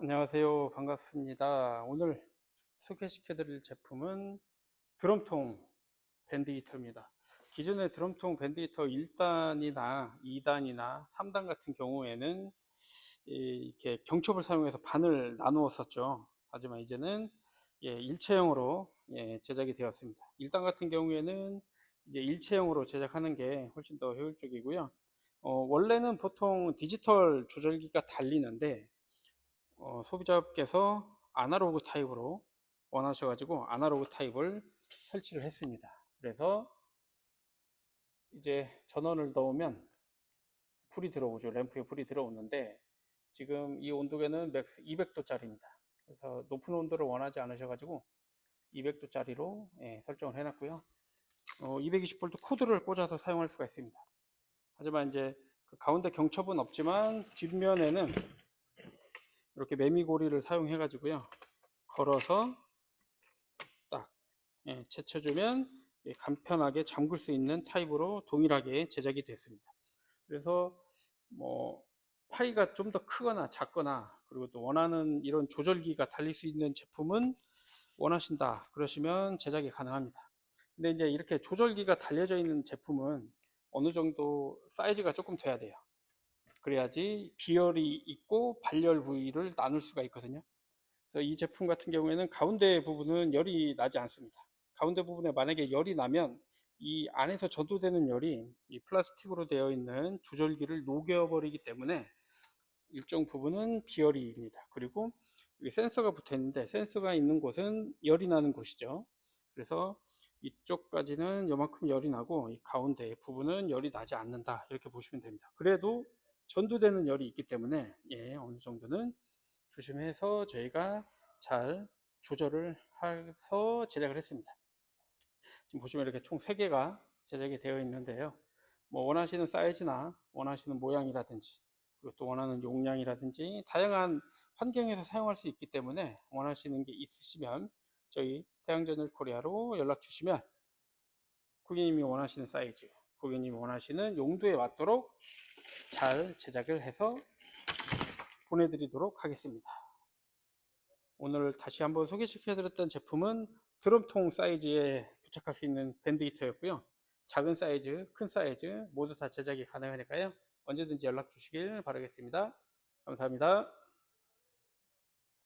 안녕하세요. 반갑습니다. 오늘 소개시켜 드릴 제품은 드럼통 밴드 히터입니다. 기존의 드럼통 밴드 히터 1단이나 2단이나 3단 같은 경우에는 이- 이렇게 경첩을 사용해서 반을 나누었었죠. 하지만 이제는 예, 일체형으로 예, 제작이 되었습니다. 1단 같은 경우에는 이제 일체형으로 제작하는 게 훨씬 더 효율적이고요. 어, 원래는 보통 디지털 조절기가 달리는데 어, 소비자께서 아날로그 타입으로 원하셔가지고 아날로그 타입을 설치를 했습니다. 그래서 이제 전원을 넣으면 불이 들어오죠. 램프에 불이 들어오는데 지금 이 온도계는 맥스 200도짜리입니다. 그래서 높은 온도를 원하지 않으셔가지고 200도짜리로 예, 설정을 해놨고요. 어, 220V 코드를 꽂아서 사용할 수가 있습니다. 하지만 이제 그 가운데 경첩은 없지만 뒷면에는 이렇게 매미고리를 사용해 가지고요. 걸어서 딱 예, 채쳐주면 예, 간편하게 잠글 수 있는 타입으로 동일하게 제작이 됐습니다. 그래서 뭐 파이가 좀 더 크거나 작거나 그리고 또 원하는 이런 조절기가 달릴 수 있는 제품은 원하신다 그러시면 제작이 가능합니다. 근데 이제 이렇게 조절기가 달려져 있는 제품은 어느 정도 사이즈가 조금 돼야 돼요 그래야지 비열이 있고 발열 부위를 나눌 수가 있거든요. 그래서 이 제품 같은 경우에는 가운데 부분은 열이 나지 않습니다. 가운데 부분에 만약에 열이 나면 이 안에서 전도되는 열이 이 플라스틱으로 되어 있는 조절기를 녹여버리기 때문에 일정 부분은 비열이입니다. 그리고 센서가 붙어 있는데 센서가 있는 곳은 열이 나는 곳이죠. 그래서 이쪽까지는 요만큼 열이 나고 이 가운데 부분은 열이 나지 않는다 이렇게 보시면 됩니다. 그래도 전도되는 열이 있기 때문에 예, 어느 정도는 조심해서 저희가 잘 조절을 해서 제작을 했습니다. 지금 보시면 이렇게 총 3개가 제작이 되어 있는데요. 뭐 원하시는 사이즈나 원하시는 모양이라든지 또 원하는 용량이라든지 다양한 환경에서 사용할 수 있기 때문에 원하시는 게 있으시면 저희 태양전열 코리아로 연락 주시면 고객님이 원하시는 사이즈, 고객님이 원하시는 용도에 맞도록 잘 제작을 해서 보내드리도록 하겠습니다. 오늘 다시 한번 소개시켜 드렸던 제품은 드럼통 사이즈에 부착할 수 있는 밴드 히터였고요. 작은 사이즈, 큰 사이즈 모두 다 제작이 가능하니까요. 언제든지 연락 주시길 바라겠습니다. 감사합니다.